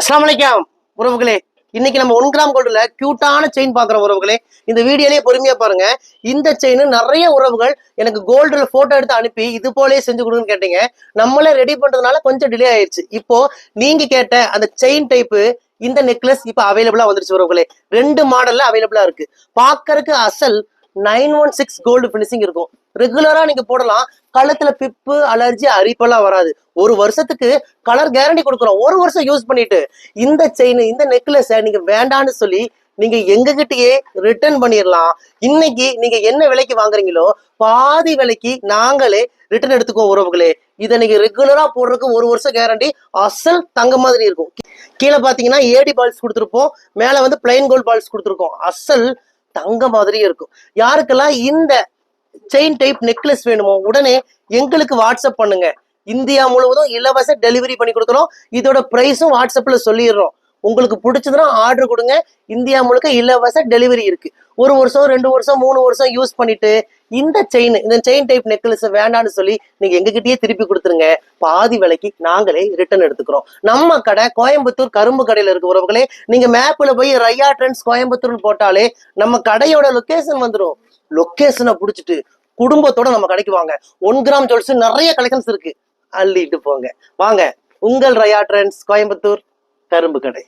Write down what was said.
அஸ்லாம் வலைக்கம் உறவுகளே. இன்னைக்கு நம்ம ஒன் கிராம் கோல்டுல கியூட்டான செயின் பாக்குற உறவுகளே இந்த வீடியோலயே பொறுமையா பாருங்க. இந்த செயின் நிறைய உறவுகள் எனக்கு கோல்டுல போட்டோ எடுத்து அனுப்பி இது போலயே செஞ்சு கொடுங்கன்னு கேட்டீங்க. நம்மளே ரெடி பண்றதுனால கொஞ்சம் டிலே ஆயிடுச்சு இப்போ நீங்க கேட்ட அந்த செயின் டைப்பு இந்த நெக்லஸ் இப்போ அவைலபிளா வந்துருச்சு உறவுகளே. ரெண்டு மாடல்ல அவைலபிளா இருக்கு. பாக்குறதுக்கு அசல் nine one six gold finishing இருக்கும். ரெகுலரா நீங்க போடலாம். கழுத்துல பிப்பு அலர்ஜி அரிப்பெல்லாம் வராது. ஒரு வருஷத்துக்கு கலர் கேரண்டி கொடுக்குறோம். ஒரு வருஷம் யூஸ் பண்ணிட்டு இந்த செயின் இந்த நெக்லஸ் நீங்க வேண்டான்னு சொல்லி நீங்க எங்க கிட்டயே ரிட்டர்ன் பண்ணிடலாம் இன்னைக்கு நீங்க என்ன விலைக்கு வாங்குறீங்களோ பாதி விலைக்கு நாங்களே ரிட்டர்ன் எடுத்துக்குவோம் உறவுகளே. இதை நீங்க ரெகுலரா போடுறதுக்கு ஒரு வருஷம் கேரண்டி அசல் தங்க மாதிரி இருக்கும். கீழே பாத்தீங்கன்னா ஏடி பால்ஸ் கொடுத்துருப்போம். மேல வந்து பிளைன் கோல்ட் பால்ஸ் கொடுத்துருக்கோம். அசல் தங்க மாதிரியே இருக்கும். யாருக்கெல்லாம் இந்த செயின் டைப் நெக்லஸ் வேணுமோ உடனே எங்களுக்கு வாட்ஸ்அப் பண்ணுங்க. இந்தியா முழுவதும் இலவச டெலிவரி பண்ணி கொடுக்குறோம் இதோட பிரைஸும் வாட்ஸ்அப்ல சொல்லிடுறோம். உங்களுக்கு பிடிச்சதுன்னா ஆர்டர் கொடுங்க. இந்தியா முழுக்க இலவச டெலிவரி இருக்கு. ஒரு வருஷம் ரெண்டு வருஷம் மூணு வருஷம் யூஸ் பண்ணிட்டு இந்த செயின் இந்த செயின் டைப் நெக்லஸ் வேண்டாம்னு சொல்லி நீங்க எங்ககிட்டயே திருப்பி கொடுத்துருங்க. பாதி விலைக்கு நாங்களே ரிட்டர்ன் எடுத்துக்கிறோம். நம்ம கடை கோயம்புத்தூர் கரும்பு கடையில இருக்க உறவுகளே நீங்க மேப்ல போய் ரையா ட்ரெண்ட்ஸ் கோயம்புத்தூர்னு போட்டாலே நம்ம கடையோட லொக்கேஷன் வந்துடும் லொக்கேஷனை பிடிச்சிட்டு குடும்பத்தோட நம்ம கடைக்கு வாங்க. ஒன் கிராம் ஜுவல்ஸ் நிறைய கலெக்ஷன்ஸ் இருக்கு. அள்ளிட்டு போங்க. வாங்க. உங்கள் ரயா ட்ரெண்ட்ஸ் கோயம்புத்தூர். கரும்பு கடை.